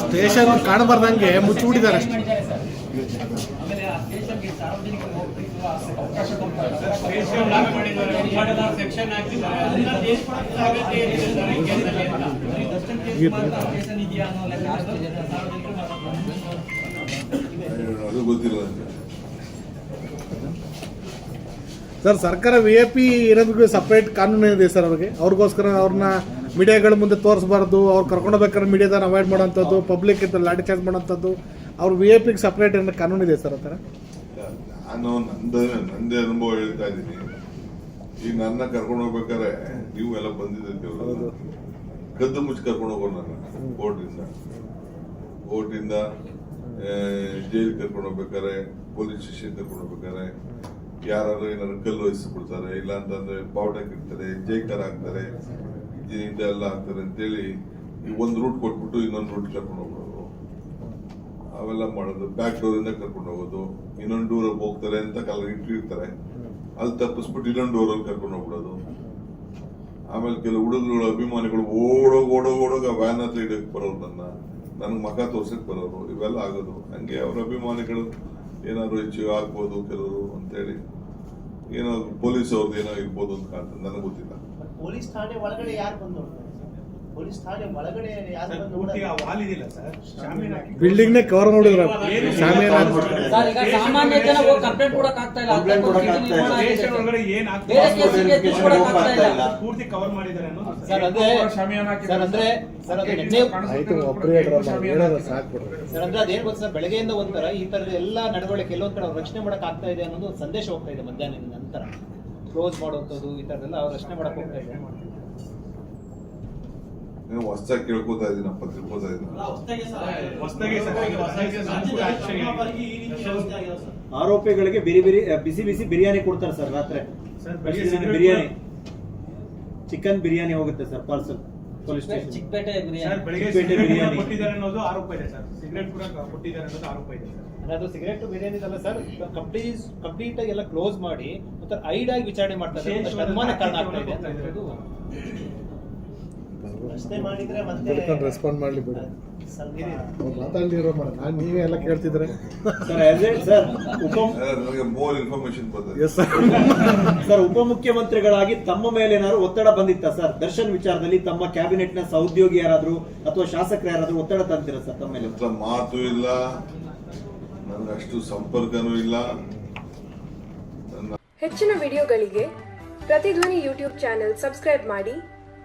Station ಕಾಣಬಾರ್ದಂಗೆ ಮುಚ್ಚಿಬಿಟ್ಟಿದ್ದಾರೆ ಅಷ್ಟೇ. ಅದು ಗೊತ್ತಿಲ್ಲ. ಸರ್ ಸರ್ಕಾರ ವಿ ಎ ಪಿ ಇರೋದಕ್ಕೆ ಸಪ್ರೇಟ್ ಕಾನೂನು ಇದೆ ಸರ್ ಅವ್ರಿಗೆ? ಅವ್ರಿಗೋಸ್ಕರ ಅವ್ರನ್ನ ಮೀಡಿಯಾಗಳ ಮುಂದೆ ತೋರಿಸಬಾರ್ದು ಅವ್ರು ಕರ್ಕೊಂಡೋಗ್ಬೇಕಾದ್ರೆ ಮೀಡಿಯಾದ ಅವಾಯ್ಡ್ ಮಾಡೋಂಥದ್ದು ಪಬ್ಲಿಕ್ ಇದ್ದ ಲಾಠಿ ಚಾರ್ಜ್ ಮಾಡೋಂಥದ್ದು ಅವ್ರು ವಿ ಎ ಪಿಗೆ ಸಪ್ರೇಟ್ ಏನೋ ಕಾನೂನು ಇದೆ ಸರ್ ಆ ಥರ ನಾನು ನಂದೇ ನಂದೇ ಅನುಭವ ಹೇಳ್ತಾ ಇದ್ದೀನಿ. ಈಗ ನನ್ನ ಕರ್ಕೊಂಡು ಹೋಗ್ಬೇಕಾದ್ರೆ ನೀವು ಎಲ್ಲ ಬಂದಿದ್ದೀವಿ ಕದ್ದು ಮುಚ್ಚಿ ಕರ್ಕೊಂಡು ಹೋಗೋಣ ನನ್ನ ಕೋರ್ಟಿಂದ ಕೋರ್ಟಿಂದ ಜೈಲಿಗೆ ಕರ್ಕೊಂಡು ಹೋಗ್ಬೇಕಾರೆ ಪೊಲೀಸ್ ಸ್ಟೇಷನ್ ಕರ್ಕೊಂಡು ಹೋಗ್ಬೇಕಾರೆ ಯಾರು ಏನಾದ್ರು ಕಲ್ಲು ವಹಿಸ್ಬಿಡ್ತಾರೆ ಇಲ್ಲ ಅಂತಂದ್ರೆ ಬಾವುಟಕ್ಕೆ ಇಡ್ತಾರೆ ಜೈಕರ್ ಹಾಕ್ತಾರೆ ಇದೆಲ್ಲ ಹಾಕ್ತಾರೆ ಅಂತೇಳಿ ಒಂದು ರೂಟ್ ಕೊಟ್ಬಿಟ್ಟು ಇನ್ನೊಂದು ರೂಟ್ ಕರ್ಕೊಂಡು ಹೋಗ್ಬಿಡೋದು ಅವೆಲ್ಲ ಮಾಡೋದು ಬ್ಯಾಕ್ ಡೋರ್ ಇಂದ ಕರ್ಕೊಂಡು ಹೋಗೋದು, ಇನ್ನೊಂದು ಡೋರ್ ಹೋಗ್ತಾರೆ ಅಂತ ಕಲ್ಲ ಇಟ್ಟಿರ್ತಾರೆ. ಅಲ್ಲಿ ತಪ್ಪಿಸ್ಬಿಟ್ಟು ಇನ್ನೊಂದು ಡೋರ್ ಅಲ್ಲಿ ಕರ್ಕೊಂಡು ಹೋಗ್ಬಿಡೋದು. ಆಮೇಲೆ ಕೆಲವು ಹುಡುಗರುಗಳ, ಅಭಿಮಾನಿಗಳು ಓಡೋಗಿ ಓಡೋಗಿ, ಓಡೋಗ ವ್ಯಾನ್ ಹತ್ರ ಇಡಕ್ ಬರೋರು ನನ್ನ. ನನ್ಗೆ ಮಖ ತೋರ್ಸಕ್ ಬರೋರು, ಇವೆಲ್ಲ ಆಗೋದು. ಹಂಗೆ ಅವ್ರ ಅಭಿಮಾನಿಗಳು ಏನಾದ್ರು ಹೆಚ್ಚು ಆಗ್ಬೋದು ಕೆಲವರು ಅಂತೇಳಿ. ಏನೋ ಪೊಲೀಸ್ ಅವ್ರದ್ದು ಏನೋ ಇರ್ಬೋದು ಅಂತ ಕಾಣ್ತದೆ, ನನಗೆ ಗೊತ್ತಿಲ್ಲ. ಪೊಲೀಸ್ ಠಾಣೆ ಒಳಗಡೆ ಯಾರು ಬಂದು ನೋಡ್ತಾರೆ ಪೊಲೀಸ್ ನೇ ಒಳಗಡೆ ಯಾರು ಬಂದು ಕವರ್ ಮಾಡಿದ್ರ ಶಾಮಿಯಾನ ಹಾಕ್ಬಿಟ್ರೆ. ಸರ್? ಈಗ ಸಾಮಾನ್ಯ ಜನ ಹೋಗಿ ಕಂಪ್ಲೇಂಟ್ ಕೊಡಕ್ ಆಗ್ತಾ ಇಲ್ಲ. Complaint ಕೊಡಕ್ ಆಗ್ತಾ ಇಲ್ಲ. ಸ್ಟೇಷನ್ ಒಳಗಡೆ ಏನ್ ಬೇರೆ ಕೇಸಿಗೆ ದುಡ್ಡು ಕೊಡಕ್ ಆಗ್ತಾ ಇಲ್ಲ. ಪೂರ್ತಿ ಕವರ್ ಮಾಡಿದ್ದಾರೆ ಅನ್ನೋದು ಸರ್. ಅಂದ್ರೆ ಸರ್ ಅಂದ್ರೆ ಸರ್ ಅದು ನೆನ್ನೆ ಆಯ್ತು ಒಬ್ರು ಹೇಳ್ರಮ್ಮ ಹೇಳೋದು ಸಾಕು ಬಿಡ್ರಿ. ಸರ್ ಅಂದ್ರೆ ಅದೇನ್ ಗೊತ್ತಾ ಸರ್? ಬೆಳಗ್ಗೆಯಿಂದ ಒಂಥರ ಈ ತರದ ಎಲ್ಲ ನಡವಳಿಕೆ ಕೆಲವೊಂದ್ ಕಡೆ ಅವ್ರು ರಕ್ಷಣೆ ಮಾಡಕ್ ಆಗ್ತಾ ಇದೆ ಅನ್ನೋದು ಒಂದು ಸಂದೇಶ ಹೋಗ್ತಾ ಇದೆ ಮಧ್ಯಾಹ್ನದ ನಂತರ. ಕ್ಲೋಸ್ ಮಾಡೋಂಥದ್ದು ಈ ತರದೆಲ್ಲ ಅವ್ರು ರಕ್ಷಣೆ ಮಾಡಕ್ ಹೋಗ್ತಾ ಇದೆ. ಏನೋ ಹೊಸ್ದಾಗಿ ಕೇಳ್ಕೊತಾ ಇದೀನಪ್ಪ ತಿಳ್ಕೊತಾ ಇದೀನಿ. ಹೊಸದಾಗಿ ಸರ್ ಈಗ ಹೊಸದಾಗಿ ಸಂಪೂರ್ಣ action ಇದೆ. ಆರೋಪಿಗಳಿಗೆ ಬಿರಿ ಬಿರಿ ಬಿಸಿ ಬಿಸಿ ಬಿರಿಯಾನಿ ಕೊಡ್ತಾರೆ ಸರ್ ರಾತ್ರಿ. ಬಿರಿಯಾನಿ. ಚಿಕನ್ ಬಿರಿಯಾನಿ ಹೋಗುತ್ತೆ sir parcel. Police station Chickpet sir biryani. ಕೊಟ್ಟಿದ್ದಾರೆ ಅನ್ನೋದು ಆರೋಪ ಇದೆ ಸರ್. ಸಿಗರೇಟ್ ಕೂಡ ಕೊಟ್ಟಿದ್ದಾರೆ ಅನ್ನೋದು ಆರೋಪ ಇದೆ ಸರ್. ಅದು ಸಿಗರೇಟ್ ಬಿರಿಯಾನಿ ಅಲ್ಲ ಸರ್. ಕಂಪ್ಲೀಟ್ ಕಂಪ್ಲೀಟ್ ಆಗಿ ಎಲ್ಲ ಕ್ಲೋಸ್ ಮಾಡಿ ಮತ್ತೆ ಐಡ್ ಆಗಿ ವಿಚಾರಣೆ ಮಾಡ್ತಾರೆ ಕಾರಣ ಆಗ್ತಾ ಇದೆ ಪ್ರಶ್ನೆ ಮಾಡಿದ್ರೆ ಮತ್ತೆ ರೆಸ್ಪಾಂಡ್ ಮಾಡ್ಲಿ ಬಿಡಿ. ಸ್ವಲ್ಪ ಅವ್ರು ಮಾತಾಡ್ಲಿರೋ ಮರ. ನಾನು ನೀವೇ ಎಲ್ಲ ಕೇಳ್ತಿದ್ರೆ. ಉಪ ಮೋರ್ ಇನ್ಫಾರ್ಮೇಶನ್ ಬಂದಿದೆ ಎಸ್ ಸರ್ ಸರ್ ಉಪಮುಖ್ಯಮಂತ್ರಿಗಳಾಗಿ ತಮ್ಮ ಮೇಲೆ ಏನಾದ್ರು ಒತ್ತಡ ಬಂದಿತ್ತ ಸರ್? ದರ್ಶನ್ ವಿಚಾರದಲ್ಲಿ ತಮ್ಮ ಕ್ಯಾಬಿನೆಟ್ನ ಸಹೋದ್ಯೋಗಿ ಯಾರಾದ್ರೂ ಅಥವಾ ಶಾಸಕರು ಯಾರಾದ್ರೂ ಒತ್ತಡ ತಂದಿರ ಸರ್ ತಮ್ಮ ಮೇಲೆ? ಹತ್ರ ಮಾತು ಇಲ್ಲ. ನನಗೆ ಅಷ್ಟು ಸಂಪರ್ಕನೂ ಇಲ್ಲ. ಹೆಚ್ಚಿನ ವಿಡಿಯೋಗಳಿಗೆ ಪ್ರತಿಧ್ವನಿ ಯೂಟ್ಯೂಬ್ ಚಾನೆಲ್ ಸಬ್ಸ್ಕ್ರೈಬ್ ಮಾಡಿ.